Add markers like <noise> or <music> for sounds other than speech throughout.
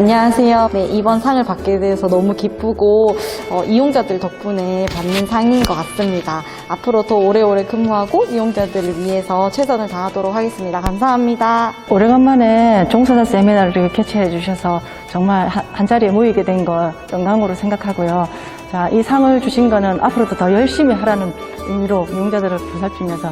안녕하세요. 네, 이번 상을 받게 돼서 너무 기쁘고 어, 이용자들 덕분에 받는 상인 것 같습니다. 앞으로 더 오래오래 근무하고 이용자들을 위해서 최선을 다하도록 하겠습니다. 감사합니다. 오래간만에 종사자 세미나를 이렇게 개최해 주셔서 정말 한, 한 자리에 모이게 된 거 영광으로 생각하고요. 자, 이 상을 주신 거는 앞으로도 더 열심히 하라는 의미로 이용자들을 보살피면서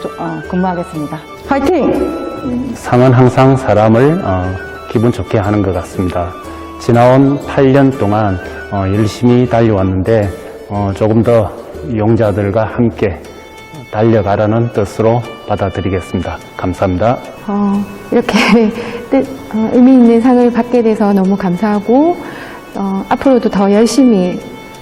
조- 어, 근무하겠습니다. 화이팅! 상은 항상 사람을 어, 기분 좋게 하는 것 같습니다. 지나온 8년 동안 어, 열심히 달려왔는데 어, 조금 더 이용자들과 함께 달려가라는 뜻으로 받아들이겠습니다. 감사합니다. 어, 이렇게 <laughs> 뜻, 어, 의미 있는 상을 받게 돼서 너무 감사하고 어, 앞으로도 더 열심히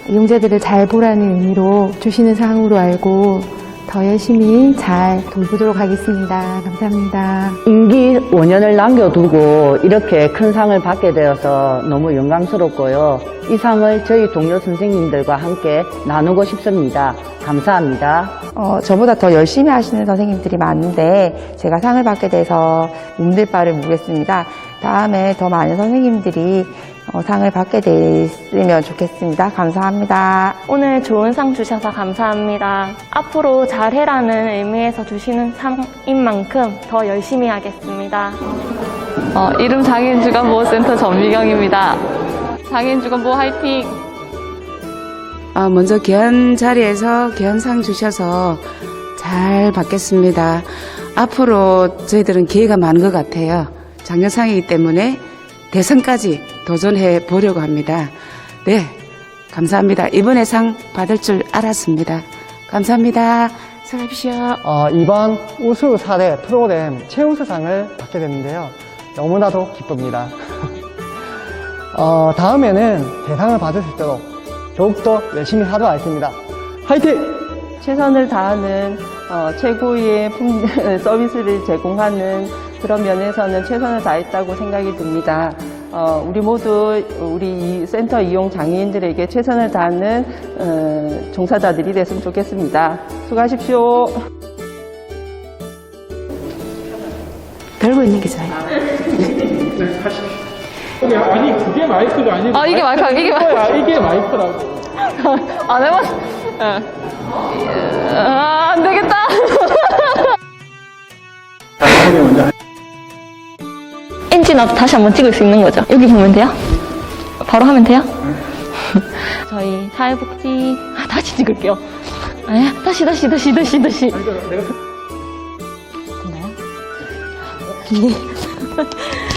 이용자들을 잘 보라는 의미로 주시는 상으로 알고 더 열심히 잘 돌보도록 하겠습니다. 감사합니다. 임기 5년을 남겨두고 이렇게 큰 상을 받게 되어서 너무 영광스럽고요. 이 상을 저희 동료 선생님들과 함께 나누고 싶습니다. 감사합니다. 어, 저보다 더 열심히 하시는 선생님들이 많은데 제가 상을 받게 돼서 몸들 바를 모르겠습니다. 다음에 더 많은 선생님들이 어, 상을 받게 됐으면 좋겠습니다. 감사합니다. 오늘 좋은 상 주셔서 감사합니다. 앞으로 잘해라는 의미에서 주시는 상인 만큼 더 열심히 하겠습니다. 어, 이름 장애인주간보호센터 전미경입니다. 장애인주간보호 화이팅! 아, 먼저 귀한 자리에서 귀한상 주셔서 잘 받겠습니다. 앞으로 저희들은 기회가 많은 것 같아요. 장려상이기 때문에 대선까지 도전해 보려고 합니다. 네, 감사합니다. 이번에 상 받을 줄 알았습니다. 감사합니다. 수고하십시오. 어, 이번 우수 사례 프로그램 최우수상을 받게 됐는데요. 너무나도 기쁩니다. <laughs> 어, 다음에는 대상을 받을 수 있도록 더욱더 열심히 하도록 하겠습니다. 화이팅! 최선을 다하는 어, 최고의 품- <laughs> 서비스를 제공하는 그런 면에서는 최선을 다했다고 생각이 듭니다. 어, 우리 모두 우리 이 센터 이용 장애인들에게 최선을 다하는 어, 종사자들이 됐으면 좋겠습니다. 수고하십시오. 별거 있는 게 좋아요. 아니 그게 마이크가 아니고 아, 이게 마이크, 이게 마이크. 거야 이게 마이크라고 <laughs> 안 해봤어. 예. 아, 안 되겠다. 엔진 앞 다시 한번 찍을 수 있는 거죠. 여기 보면 돼요? 바로 하면 돼요? <laughs> 저희 사회복지 아, 다시 찍을게요. 아니야, 다시 다시 다시 다시 다시. 됐나요? 예.